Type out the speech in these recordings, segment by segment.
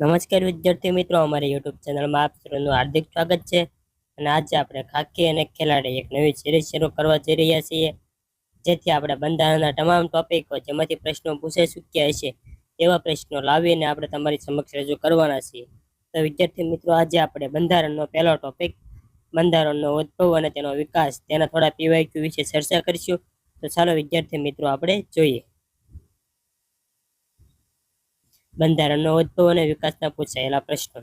નમસ્કાર વિદ્યાર્થી મિત્રો, અમારી યુટ્યુબ ચેનલમાં આપ સૌનું હાર્દિક સ્વાગત છે. અને આજે આપણે ખાકી અને ખેલાડી એક નવી સિરીઝ શરૂ કરવા જઈ રહ્યા છીએ. જેથી આપણે બંધારણના તમામ ટોપિકો જેમાંથી પ્રશ્નો પૂછાઈ ચૂક્યા હશે, એવા પ્રશ્નો લાવીને આપણે તમારી સમક્ષ રજૂ કરવાના છીએ. તો વિદ્યાર્થી મિત્રો, આજે આપણે બંધારણનો પહેલો ટોપિક બંધારણનો ઉદ્ભવ અને તેનો વિકાસ, તેના થોડા પીવાયક્યુ વિશે ચર્ચા કરીશું. તો ચાલો વિદ્યાર્થી મિત્રો, આપણે જોઈએ. બંધારણનો ઉદ્ભવ અને વિકાસના પૂછાયેલા પ્રશ્નો.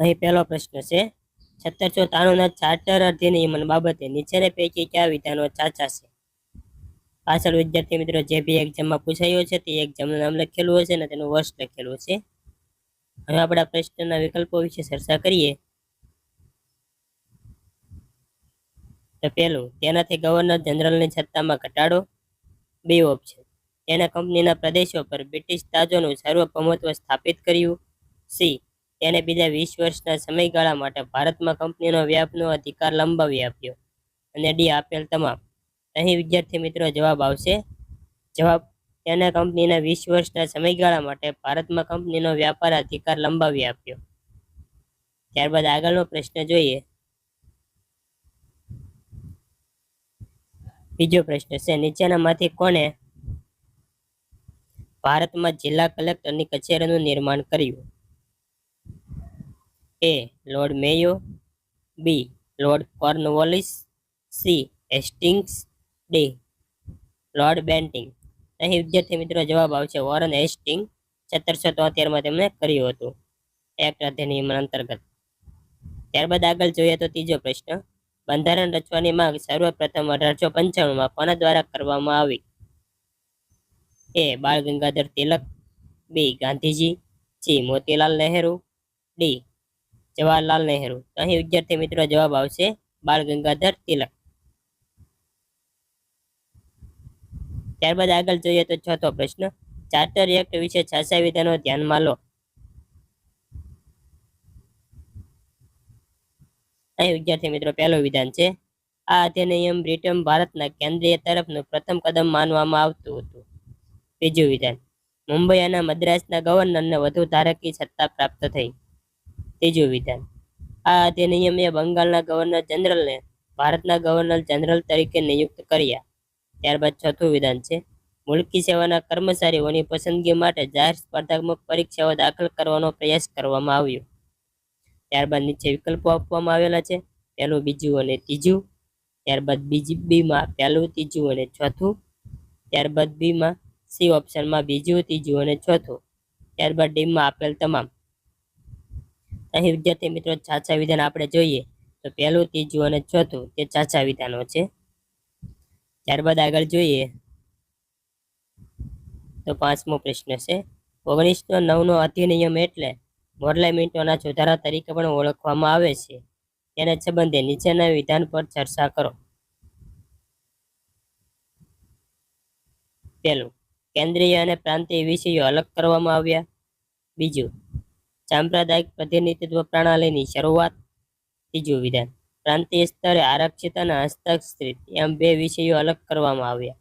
અહીં પહેલો પ્રશ્ન છે, સત્તરસો ત્રાણુંના ચાર્ટર અધિનિયમન બાબતે નીચેને પૈકી કયા વિધાનો ચાચા છે? પાછળ વિદ્યાર્થી મિત્રો જે બી એક્ઝામમાં પૂછાયો છે તે એક્ઝામનું નામ લખેલું હશે અને તેનું વર્ષ લખેલું છે. હવે આપણા પ્રશ્નના વિકલ્પો વિશે ચર્ચા કરીએ. તો પહેલું, તેનાથી ગવર્નર જનરલની સત્તામાં ઘટાડો. બે ઓપ્શન. તેને કંપનીના પ્રદેશો પર બ્રિટિશ તાજોનું સાર્વભૌમત્વ સ્થાપિત કર્યું. સી. તેને બીજા વીસ વર્ષના સમયગાળા માટે ભારતમાં કંપનીનો વ્યાપનો અધિકાર લંબાવી આપ્યો અને ડી આપેલ તમામ. અહીં વિદ્યાર્થી મિત્રો જવાબ આવશે. જવાબ, તેને કંપનીના વીસ વર્ષના સમયગાળા માટે ભારતમાં કંપનીનો વ્યાપાર અધિકાર લંબાવી આપ્યો. ત્યારબાદ આગળનો પ્રશ્ન જોઈએ. બીજો પ્રશ્ન છે, નીચેનામાંથી કોને ભારતમાં જિલ્લા કલેક્ટરની કચેરીનું નિર્માણ કર્યું. A. Lord Mayo. B. Lord Cornwallis. C. Hastings. D. Lord Bentinck. અહીં વિદ્યાર્થી મિત્રો જવાબ આવશે વોરન હેસ્ટિંગ સત્તરસો તોતેરમાં તેમણે કર્યું હતું. એક્ટ અધિનિયમ અંતર્ગત. ત્યારબાદ આગળ જોઈએ તો ત્રીજો પ્રશ્ન. બંધારણ રચવાની માંગ સર્વપ્રથમ અઢારસો પંચાણુંમાં કોના દ્વારા કરવામાં આવી? A Bal Gangadhar Tilak, B Gandhiji C Motilal Nehru, D Jawaharlal Nehru. તો અહીં વિદ્યાર્થી મિત્રો જવાબ આવશે બાળ ગંગાધર તિલક. ત્યારબાદ આગળ જોઈએ તો ચોથો પ્રશ્ન, ચાર્ટર એક્ટ વિશે છાસા વિધાનો ધ્યાનમાં લો. અહીં વિદ્યાર્થી મિત્રો પહેલું વિધાન છે, આ અધિનિયમ બ્રિટન ભારતના કેન્દ્રીય તરફનું પ્રથમ કદમ માનવામાં આવતું હતું. બીજું વિધાન મુંબઈ અને મદ્રાસના ગવર્નરને વધુ ધારકી સત્તા પ્રાપ્ત થઈ. ત્રીજું વિધાન. આ અધિનિયમે બંગાળના ગવર્નર જનરલને ભારતના ગવર્નર જનરલ તરીકે નિયુક્ત કર્યા. ત્યારબાદ ચોથું વિધાન છે. મુલકી સેવાના કર્મચારીઓની પસંદગી માટે જાહેર સ્પર્ધાત્મક પરીક્ષાઓ દાખલ કરવાનો પ્રયાસ કરવામાં આવ્યો. ત્યારબાદ નીચે વિકલ્પો આપવામાં આવેલા છે. પહેલું બીજું અને ત્રીજું. ત્યારબાદ બીજી બીમાં પહેલું, ત્રીજું અને ચોથું. ત્યારબાદ બીમાં સી ઓપ્શનમાં બીજું, ત્રીજું અને ચોથું. ત્યારબાદ ડીમમાં આપેલ તમામ. અહીં વિદ્યાર્થી મિત્રો, ચાચા વિધાન આપણે જોઈએ તો પહેલું, ત્રીજું અને ચોથું તે ચાચા વિધાનો છે. ત્યારબાદ આગળ જોઈએ તો પાંચમો પ્રશ્ન છે. ઓગણીસો નવનો અધિનિયમ એટલે મોરલામેન્ટોના સુધારા તરીકે પણ ઓળખવામાં આવે છે. તેના સંબંધે નીચેના વિધાન પર ચર્ચા કરો. પહેલું કેન્દ્રીય અને પ્રાંતીય વિષયો અલગ કરવામાં આવ્યા. બીજું, સાંપ્રદાયિક પ્રતિનિધિત્વ પ્રણાલીની શરૂઆત ત્રીજું વિધાન, પ્રાંતીય સ્તરે આરક્ષિત અને હસ્તક્ષિત એમ બે વિષયો અલગ કરવામાં આવ્યા.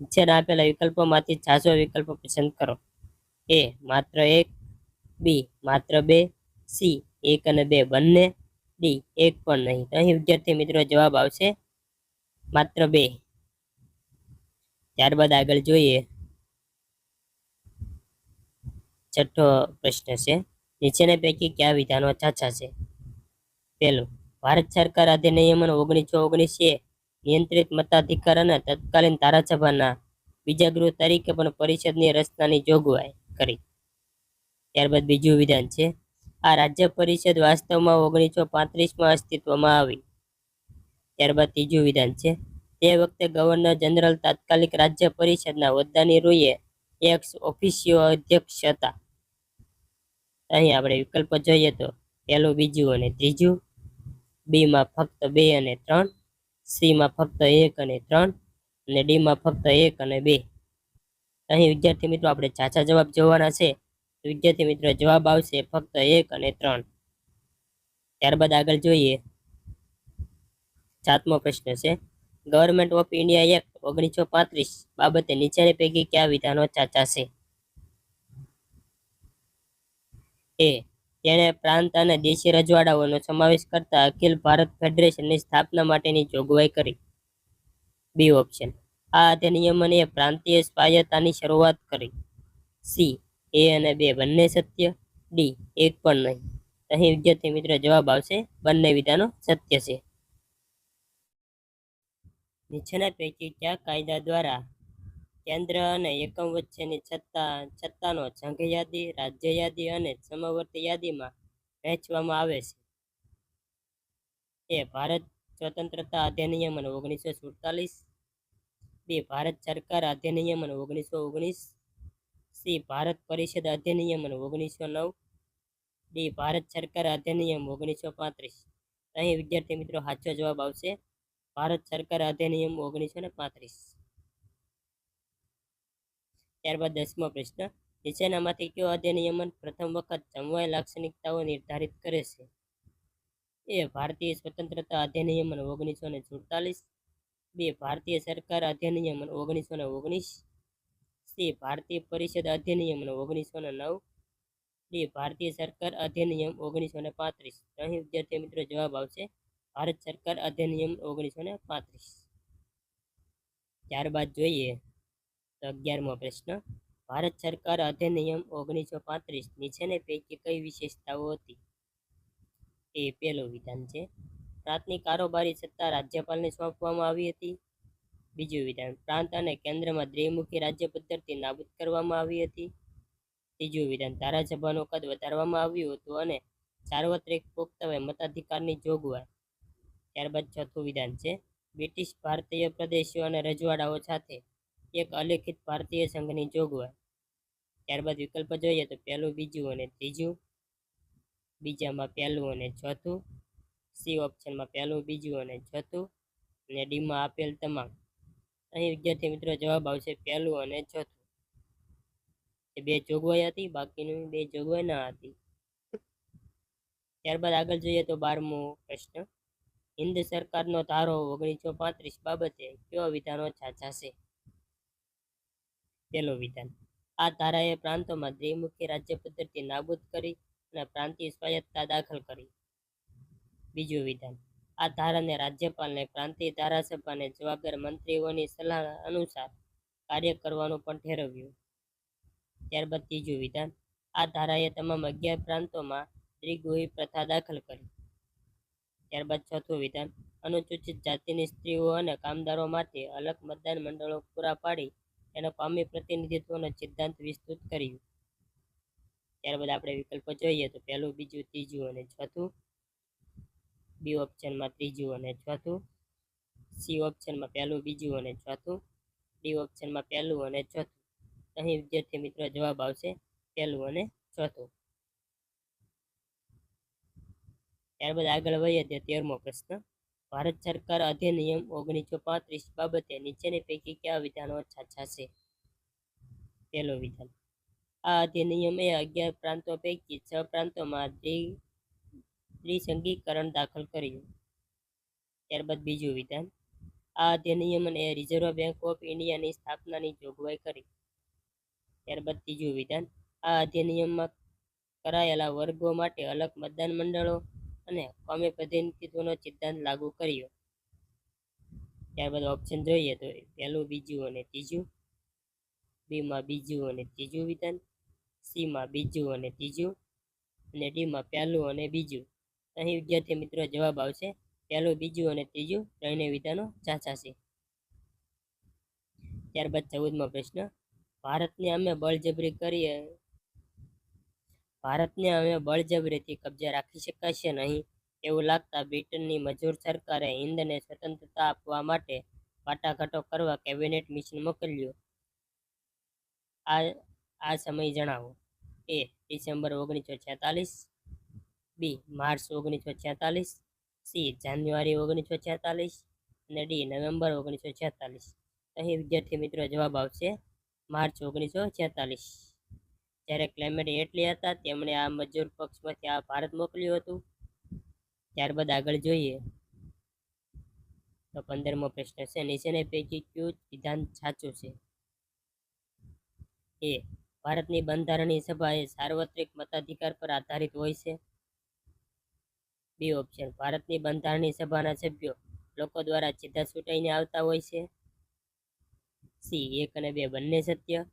નીચેના આપેલા વિકલ્પોમાંથી છાસો વિકલ્પ પસંદ કરો. એ, માત્ર એક, બી, માત્ર બે, સી, એક અને બે બંને, ડી, એક પણ નહીં. અહીં વિદ્યાર્થી મિત્રો જવાબ આવશે માત્ર બે. ત્યારબાદ આગળ જોઈએ. છઠ્ઠો પ્રશ્ન છે. નીચેના પૈકી કયા વિધાનો સાચા છે? પહેલું, ભારત સરકાર અધિનિયમન ઓગણીસો ઓગણીસે નિયંત્રિત મતાધિકાર અને તત્કાલીન ધારાસભાના બીજા ગૃહ તરીકે પણ પરિષદની રચનાની જોગવાઈ કરી. ત્યારબાદ બીજું વિધાન છે. આ રાજ્ય પરિષદ વાસ્તવમાં ઓગણીસો પાંત્રીસમાં અસ્તિત્વમાં આવી. ત્યારબાદ ત્રીજું વિધાન છે. તે વખતે ગવર્નર જનરલ તાત્કાલિક રાજ્ય પરિષદના હોદ્દાની રૂએ એક્સ ઓફિસિયો અધ્યક્ષ હતા. અહીં આપણે વિકલ્પ જોઈએ તો પહેલું બીજું અને ત્રીજું, બીમાં ફક્ત બે અને ત્રણ, સીમાં ફક્ત એક અને ત્રણ, અને ડીમાં ફક્ત એક અને બે. અહીં વિદ્યાર્થી મિત્રો આપણે ચાચા જવાબ જોવાના છે. વિદ્યાર્થી મિત્રો, જવાબ આવશે ફક્ત એક અને ત્રણ. ત્યારબાદ આગળ જોઈએ. સાતમો પ્રશ્ન છે. ગવર્મેન્ટ ઓફ ઇન્ડિયા એક્ટ ઓગણીસો પાંત્રીસ બાબતે નીચેની પૈકી કયા વિધાનો ચાચા છે? એ. તેણે પ્રાંત અને દેશી રજવાડાઓનો સમાવેશ કરતા અખિલ ભારત ફેડરેશનની સ્થાપના માટેની જોગવાઈ કરી. B option. આ અધિનિયમને પ્રાંતીય સ્વાયત્તાની શરૂઆત કરી. સી. એ અને બે બંને સત્ય. ડી. એક પણ નહીં. અહીં વિદ્યાર્થી મિત્રો જવાબ આવશે બંને વિધાનો સત્ય છે. નીચેના પૈકી કયા કાયદા દ્વારા કેન્દ્ર અને એકમ વચ્ચેની છત્તા, છત્તાનો સંઘ યાદી, રાજ્ય યાદી અને સમવર્તી યાદીમાં વહેંચવામાં આવે છે. એ ભારત સ્વતંત્રતા અધિનિયમ અને ઓગણીસો સુડતાલીસ, બી ભારત સરકાર અધિનિયમ અને ઓગણીસો ઓગણીસ, સી ભારત પરિષદ અધિનિયમ અને ઓગણીસો નવ, ડી ભારત સરકાર અધિનિયમ ઓગણીસો પાંત્રીસ. અહીં વિદ્યાર્થી મિત્રો સાચો જવાબ આવશે. ભારત સરકાર અધિનિયમ ઓગણીસો ને પાંત્રીસ. ત્યારબાદ દસમો પ્રશ્ન નીચેનામાંથી કયો અધિનિયમન પ્રથમ વખત સમવાય લાક્ષણિકતાઓ નિર્ધારિત કરે છે? એ, ભારતીય સ્વતંત્રતા અધિનિયમન ઓગણીસો ને સુડતાલીસ. બે, ભારતીય સરકાર અધિનિયમન ઓગણીસો ને ઓગણીસ. સી, ભારતીય પરિષદ અધિનિયમન ઓગણીસો ને નવ. ડી, ભારતીય સરકાર અધિનિયમ ઓગણીસો ને પાંત્રીસ. અહીં વિદ્યાર્થી મિત્રો જવાબ આવશે, ભારત સરકાર અધિનિયમ ઓગણીસો ને પાંત્રીસ. ત્યારબાદ જોઈએ. તો અગિયારમો પ્રશ્ન, ભારત સરકાર અધિનિયમ ઓગણીસો પાંત્રીસ નીચેને પૈકી કઈ વિશેષતાઓ હતી? એ પહેલું વિધાન છે. પ્રાંતની કારોબારી સત્તા રાજ્યપાલને સોંપવામાં આવી હતી. બીજું વિધાન, પ્રાંત અને કેન્દ્રમાં દ્વિમુખી રાજ્ય પદ્ધતિ નાબૂદ કરવામાં આવી હતી. ત્રીજું વિધાન, ધારાસભાનું કદ વધારવામાં આવ્યું હતું અને સાર્વત્રિક પુખ્ત મતાધિકારની જોગવાઈ. ત્યારબાદ ચોથું વિધાન છે, બ્રિટિશ ભારતીય પ્રદેશો અને રજવાડાઓ સાથે એક અલેખિત ભારતીય સંઘની જોગવાઈ ત્યારબાદ વિકલ્પ જોઈએ તો પહેલું બીજું અને ત્રીજું. બીજામાં પહેલું અને ચોથું. સી ઓપ્શનમાં પહેલું, બીજું અને ચોથું. અને ડીમાં આપેલ તમામ. અહીં વિદ્યાર્થી મિત્રો જવાબ આવશે પહેલું અને ચોથું. એ બે જોગવાઈ હતી, બાકીની બે જોગવાઈ ના હતી. ત્યારબાદ આગળ જોઈએ તો બારમો પ્રશ્ન. હિન્દ સરકારનો ધારો ઓગણીસો પાંત્રીસ બાબતે કયો વિધાનો છાછાશે પહેલો વિધાન આ ધારાએ પ્રાંતોમાં દ્વિમુખી રાજ્ય પદ્ધતિ નાબૂદ કરી અને પ્રાંતીય સ્વાયત્તતા દાખલ કરી. બીજું વિધાન. આ ધારાને રાજ્યપાલને પ્રાંતીય ધારાસભાને જવાબદાર મંત્રીઓની સલાહ અનુસાર કાર્ય કરવાનું પણ ઠેરવ્યું. ત્યારબાદ ત્રીજું વિધાન. આ ધારાએ તમામ અગિયાર પ્રાંતોમાં દ્વિગુહી પ્રથા દાખલ કરી. ત્યારબાદ ચોથું વિધાન. અનુસૂચિત જાતિની સ્ત્રીઓ અને કામદારો માટે અલગ મતદાન મંડળો પૂરા પાડી એનો કોમી પ્રતિનિધિત્વનો સિદ્ધાંત વિસ્તૃત કર્યું. ત્યારબાદ આપણે વિકલ્પો જોઈએ તો પહેલું, બીજું, ત્રીજું અને ચોથું બી ઓપ્શનમાં ત્રીજું અને ચોથું સી ઓપ્શનમાં પહેલું, બીજું અને ચોથું ડી ઓપ્શનમાં પહેલું અને ચોથું અહીં વિદ્યાર્થી મિત્રો જવાબ આવશે પહેલું અને ચોથું ત્યારબાદ આગળ વહીએ તે તેરમો પ્રશ્ન. ભારત સરકાર અધિનિયમ ઓગણીસો પાંત્રીસ બાબતે નીચેની પૈકી કયા વિધાનો સાચા છે પહેલો વિધાન. આ અધિનિયમ એ અગિયાર પ્રાંતો પૈકી છ પ્રાંતોમાં દ્વિ- દ્વિસંગીકરણ દાખલ કર્યું. ત્યારબાદ બીજું વિધાન. આ અધિનિયમને રિઝર્વ બેંક ઓફ ઇન્ડિયાની સ્થાપનાની જોગવાઈ કરી. ત્યારબાદ ત્રીજું વિધાન. આ અધિનિયમમાં કરાયેલા વર્ગો માટે અલગ મતદાન મંડળો અને કોમી પ્રતિનિધિત્વનો સિદ્ધાંત લાગુ કર્યો. ત્યારબાદ ઓપ્શન જોઈએ તો પહેલું બીજું અને ત્રીજું, બીમાં બીજું અને ત્રીજું વિધાન, સીમાં બીજું અને ત્રીજું, અને ડીમાં પહેલું અને બીજું. અહીં વિદ્યાર્થી મિત્રો જવાબ આવશે, પહેલું, બીજું અને ત્રીજું ત્રણેય વિધાનો ચાચા છે. ત્યારબાદ ચૌદમો પ્રશ્ન, ભારતને અમે બળજબરી કરીએ ભારતને હવે બળજબરીથી કબજે રાખી શકાશે નહીં એવું લાગતા બ્રિટનની મજૂર સરકારે હિન્દને સ્વતંત્રતા આપવા માટે વાટાઘાટો કરવા કેબિનેટ મિશન મોકલ્યું. આ આ સમય જણાવો. એ, ડિસેમ્બર ઓગણીસો છેતાલીસ. બી, માર્ચ ઓગણીસો છેતાલીસ. સી, જાન્યુઆરી ઓગણીસો છેતાલીસ. અને ડી, નવેમ્બર ઓગણીસો છેતાલીસ. અહીં વિદ્યાર્થી મિત્રો જવાબ આવશે માર્ચ ઓગણીસો છેતાલીસ. જ્યારે ક્લેમેટ એટલી હતા, તેમણે આ મજૂર પક્ષમાંથી આ ભારત મોકલ્યું હતું. ત્યારબાદ આગળ જોઈએ. તો પંદરમો પ્રશ્ન છે નીચેને પૈકી કયું વિધાન સાચું છે? એ, ભારતની બંધારણીય સભા એ સાર્વત્રિક મતાધિકાર પર આધારિત હોય છે. બી ઓપ્શન, ભારતની બંધારણીય સભાના સભ્યો લોકો દ્વારા સીધા ચૂંટાઈને આવતા હોય છે. સી, એક અને બે બંને સત્ય.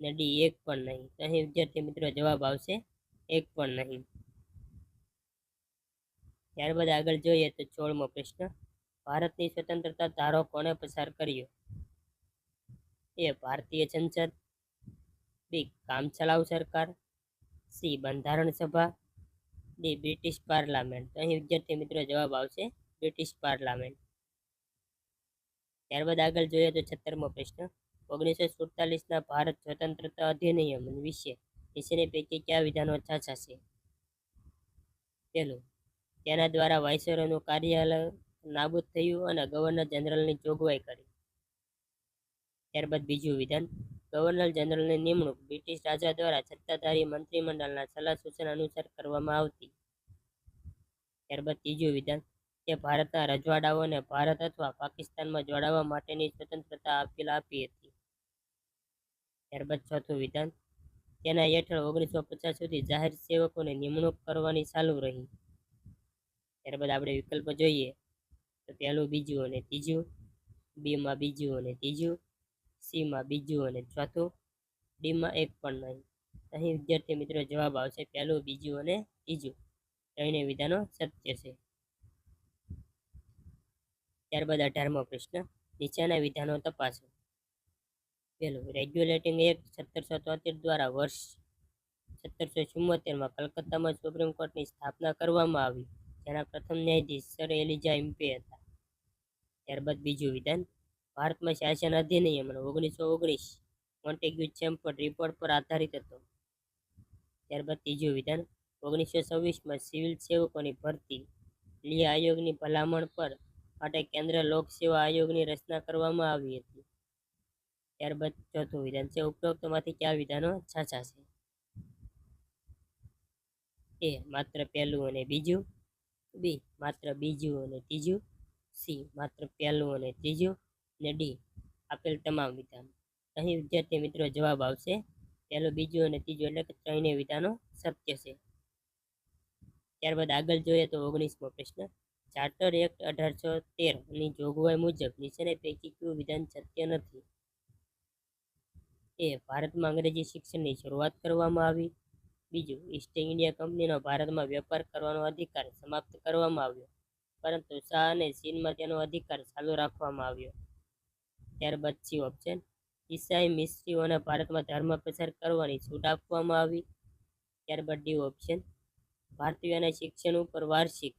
ને એક પણ નહીં. તો અહીં વિદ્યાર્થી મિત્રો જવાબ આવશે, એક પણ નહીં. ત્યારબાદ આગળ જોઈએ તો સોળમો પ્રશ્ન. ભારતની સ્વતંત્રતા ધારો કોણે પસાર કર્યો? એ ભારતીય સંસદ, બી કામચલાઉ સરકાર, સી બંધારણ સભા, ડી બ્રિટિશ પાર્લામેન્ટ. તો અહીં વિદ્યાર્થી મિત્રો જવાબ આવશે, બ્રિટિશ પાર્લામેન્ટ. ત્યારબાદ આગળ જોઈએ તો છત્તરમો પ્રશ્ન. ઓગણીસો સુડતાલીસના ભારત સ્વતંત્રતા અધિનિયમ વિશે નીચેની પૈકી કયા વિધાનો છે પહેલું, તેના દ્વારા વાઇસરોયનું કાર્યાલય નાબૂદ થયું અને ગવર્નર જનરલની જોગવાઈ કરી. ત્યારબાદ બીજું વિધાન, ગવર્નર જનરલની નિમણૂક બ્રિટિશ રાજા દ્વારા સત્તાધારી મંત્રીમંડળના સલાહ સૂચન અનુસાર કરવામાં આવતી. ત્યારબાદ ત્રીજું વિધાન, તે ભારતના રજવાડાઓને ભારત અથવા પાકિસ્તાનમાં જોડાવા માટેની સ્વતંત્રતા અપીલ આપી હતી. ત્યારબાદ ચોથું વિધાન. તેના હેઠળ ઓગણીસો પચાસ સુધી જાહેર સેવકોની નિમણૂક કરવાની ચાલુ રહી. ત્યારબાદ આપણે વિકલ્પ જોઈએ. તો પહેલું બીજું અને ત્રીજું. બીમાં બીજું અને ત્રીજું. સીમાં બીજું અને ચોથું. ડીમાં એક પણ નહીં. અહીં વિદ્યાર્થી મિત્રો જવાબ આવશે પહેલું, બીજું અને ત્રીજું. ત્રણેય વિધાનો સત્ય છે. ત્યારબાદ અઢારમો પ્રશ્ન. નીચેના વિધાનો તપાસો. પહેલું રેગ્યુલેટિંગ એક્ટ સત્તરસો તોતેર દ્વારા વર્ષ સત્તરસો ચુમ્મોતેરમાં કલકત્તામાં સુપ્રીમ કોર્ટની સ્થાપના કરવામાં આવી. જેના પ્રથમ ન્યાયાધીશ સર એલિજા ઇમ્પે હતા. ત્યારબાદ બીજું વિધાન, ભારતમાં શાસન અધિનિયમ ઓગણીસો ઓગણીસ મોન્ટેગ્યુ ચેમ્પર રિપોર્ટ પર આધારિત હતો. ત્યારબાદ ત્રીજું વિધાન, ઓગણીસો છવ્વીસમાં સિવિલ સેવકોની ભરતી લી આયોગની ભલામણ પર માટે કેન્દ્ર લોક સેવા આયોગની રચના કરવામાં આવી હતી. ત્યારબાદ ચોથું વિધાન છે. ઉપરોક્તમાંથી કયા વિધાનો સાચા છે એ માત્ર પહેલું અને બીજું. બી માત્ર બીજું અને ત્રીજું. સી માત્ર પહેલું અને ત્રીજું. અને ડી આપેલ તમામ વિધાનો. અહીં વિદ્યાર્થી મિત્રો જવાબ આવશે. પહેલું, બીજું અને ત્રીજું એટલે કે ત્રણેય વિધાનો સત્ય છે. ત્યારબાદ આગળ જોઈએ તો ઓગણીસમો પ્રશ્ન. ચાર્ટર એક્ટ અઢારસો તેરની જોગવાઈ મુજબ નીચેના પૈકી કયું વિધાન સત્ય નથી? એ ભારતમાં અંગ્રેજી શિક્ષણની શરૂઆત કરવામાં આવી. બીજું ઈસ્ટ ઇન્ડિયા કંપનીનો ભારતમાં વેપાર કરવાનો અધિકાર સમાપ્ત કરવામાં આવ્યો, પરંતુ શાહ અને ચીનમાં તેનો અધિકાર ચાલુ રાખવામાં આવ્યો. ત્યારબાદ સી ઓપ્શન ઈસાઈ મિસ્ત્રીઓને ભારતમાં ધર્મ પ્રચાર કરવાની છૂટ આપવામાં આવી. ત્યારબાદ ડી ઓપ્શન ભારતીયોના શિક્ષણ ઉપર વાર્ષિક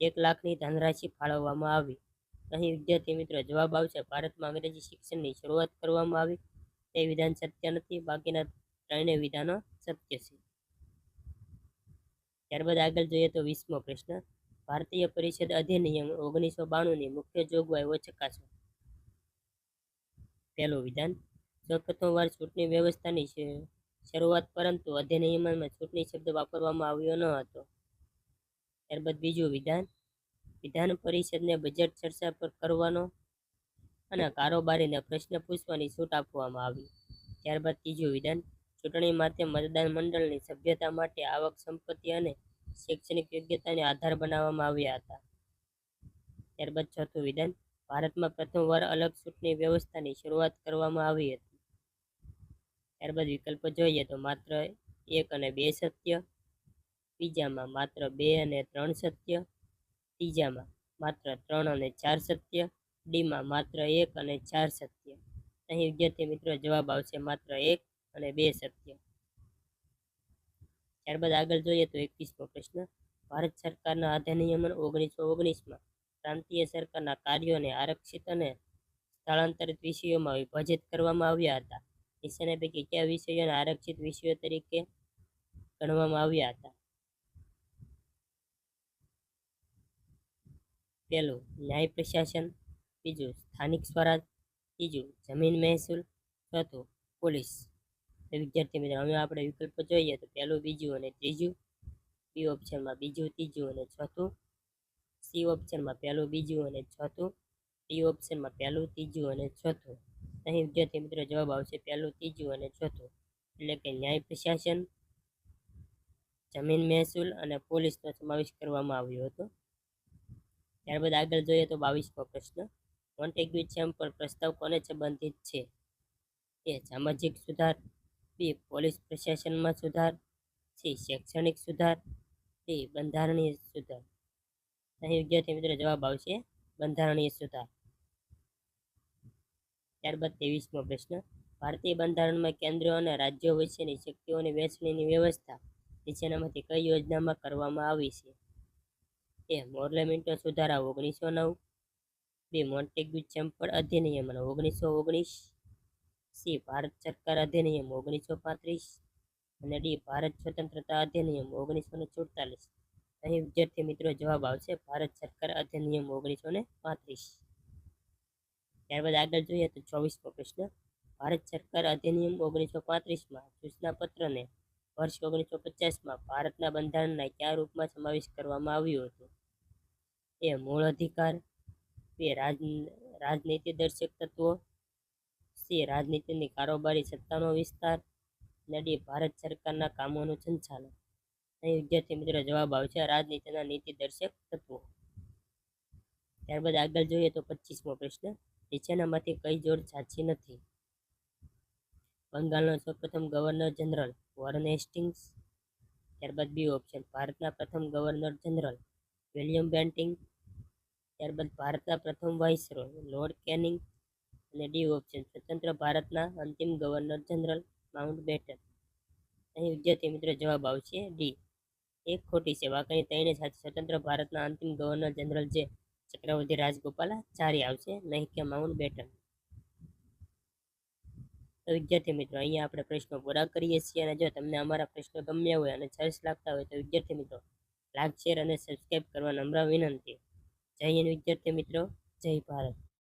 એક લાખની ધનરાશિ ફાળવવામાં આવી. અહીં વિદ્યાર્થી મિત્રો જવાબ આવશે. ભારતમાં અંગ્રેજી શિક્ષણની શરૂઆત કરવામાં આવી. તે વિધાન સત્ય નથી. બાકીના ત્રણેય વિધાનો સત્ય છે. ત્યારબાદ આગળ જોઈએ તો વીસમો પ્રશ્ન. ભારતીય પરિષદ અધિનિયમ ઓગણીસો બાણુંની મુખ્ય જોગવાઈઓ ચકાસો પહેલું વિધાન. સૌપ્રથમવાર ચૂંટણી વ્યવસ્થાની શરૂઆત, પરંતુ અધિનિયમમાં ચૂંટણી શબ્દ વાપરવામાં આવ્યો ન હતો. ત્યારબાદ બીજું વિધાન. વિધાન પરિષદને બજેટ ચર્ચા પર કરવાનો અને કારોબારીને પ્રશ્ન પૂછવાની છૂટ આપવામાં આવી. ત્યારબાદ ત્રીજું વિધાન, ચૂંટણી માટે મતદાન મંડળની સભ્યતા માટે આવક સંપત્તિ અને શૈક્ષણિક યોગ્યતાને આધાર બનાવવામાં આવ્યા હતા. ત્યારબાદ ચોથું વિધાન, ભારતમાં પ્રથમવાર અલગ ચૂંટણી વ્યવસ્થાની શરૂઆત કરવામાં આવી હતી. ત્યારબાદ વિકલ્પો જોઈએ તો માત્ર એક અને બે સત્ય, બીજામાં માત્ર બે અને ત્રણ સત્ય ત્રીજામાં. માત્ર ત્રણ અને ચાર સત્ય, ડીમાં માત્ર એક અને ચાર સત્ય. અહીં વિદ્યાર્થી મિત્રો જવાબ આવશે માત્ર એક અને બે સત્ય. ત્યારબાદ આગળ જોઈએ તો એકવીસમો પ્રશ્ન. ભારત સરકારના અધિનિયમન ઓગણીસો ઓગણીસમાં પ્રાંતીય સરકારના કાર્યોને આરક્ષિત અને સ્થળાંતરિત વિષયોમાં વિભાજિત કરવામાં આવ્યા હતા. નીચેના પૈકી કયા વિષયોને આરક્ષિત વિષયો તરીકે ગણવામાં આવ્યા હતા? પહેલું ન્યાય પ્રશાસન, બીજું સ્થાનિક સ્વરાજ, ત્રીજું જમીન મહેસૂલ, ચોથું પોલીસ. વિદ્યાર્થી મિત્રો, હવે આપણે વિકલ્પો જોઈએ તો પહેલું, બીજું અને ત્રીજું. બી ઓપ્શનમાં બીજું, ત્રીજું અને ચોથું. સી ઓપ્શનમાં પહેલું, બીજું અને ચોથું. ડી ઓપ્શનમાં પહેલું, ત્રીજું અને ચોથું. અહીં વિદ્યાર્થી મિત્રો, જવાબ આવશે પહેલું, ત્રીજું અને ચોથું. એટલે કે ન્યાય પ્રશાસન, જમીન મહેસૂલ અને પોલીસનો સમાવેશ કરવામાં આવ્યો હતો. ત્યારબાદ આગળ જોઈએ તો બાવીસમો પ્રશ્ન. મોન્ટેગ્યુ પર પ્રસ્તાવ કોને સંબંધિત છે? એ સામાજિક સુધાર, બી પોલીસ પ્રશાસનમાં સુધાર, સી શૈક્ષણિક સુધાર, ડી બંધારણીય સુધાર. અહીં વિદ્યાર્થી મિત્રો જવાબ આવશે બંધારણીય સુધાર. ત્યારબાદ ત્રેવીસમો પ્રશ્ન. ભારતીય બંધારણમાં કેન્દ્ર અને રાજ્યો વચ્ચેની શક્તિઓની વહેંચણીની વ્યવસ્થા નીચેનામાંથી કઈ યોજનામાં કરવામાં આવી છે? એ મોર્લેમેન્ટો સુધારા ઓગણીસો નવ બે મોન્ટેગ્યુ ચેમ્પર અધિનિયમ ઓગણીસો ઓગણીસ સી ભારત સરકાર અધિનિયમ ઓગણીસો પાંત્રીસ અને ડી ભારત સ્વતંત્રતા અધિનિયમ ઓગણીસો ને સુડતાલીસ. અહીં વિદ્યાર્થી મિત્રો જવાબ આવશે ભારત સરકાર અધિનિયમ ઓગણીસો ને પાંત્રીસ. ત્યારબાદ આગળ જોઈએ તો ચોવીસમો પ્રશ્ન. ભારત સરકાર અધિનિયમ ઓગણીસો પાંત્રીસમાં સૂચના પત્રને વર્ષ ઓગણીસો પચાસમાં ભારતના બંધારણના કયા રૂપમાં સમાવેશ કરવામાં આવ્યો હતો? એ મૂળ અધિકાર, બે રાજ, રાજનીતિ દર્શક તત્વો, સી રાજનીતિની કારોબારી સત્તાનો વિસ્તાર, અને ડી ભારત સરકારના કામોનું સંચાલન. અહીં વિદ્યાર્થી મિત્રો જવાબ આવશે રાજનીતિના નીતિ દર્શક તત્વો. ત્યારબાદ આગળ જોઈએ તો પચીસમો પ્રશ્ન, નીચેનામાંથી કઈ જોડ સાચી નથી? બંગાળનો સૌપ્રથમ ગવર્નર જનરલ વોરન હેસ્ટિંગ્સ. ત્યારબાદ બી ઓપ્શન, ભારતના પ્રથમ ગવર્નર જનરલ વિલિયમ બેન્ટિંગ, ત્યારબાદ ભારતના પ્રથમ વાઇસરોય લોર્ડ કેનિંગ અને ડી ઓપ્શન, સ્વતંત્ર ભારતના અંતિમ ગવર્નર જનરલ માઉન્ટ બેટન. અહીં વિદ્યાર્થી મિત્રો જવાબ આવશે ડી. એક ખોટી છે વાકની ત્રણે સાથે સ્વતંત્ર ભારતના અંતિમ ગવર્નર જનરલ જે ચક્રવર્તી રાજગોપાલાચારી આવશે, નહીં કે માઉન્ટ બેટન. તો વિદ્યાર્થી મિત્રો, અહીંયા આપણે પ્રશ્નો પૂરા કરીએ છીએ અને જો તમને અમારા પ્રશ્નો ગમ્યા હોય અને સરસ લાગતા હોય તો વિદ્યાર્થી મિત્રો લાઈક શેર અને સબસ્ક્રાઈબ કરવા નમ્ર વિનંતી. જય હિન્દ વિદ્યાર્થી મિત્રો. જય ભારત.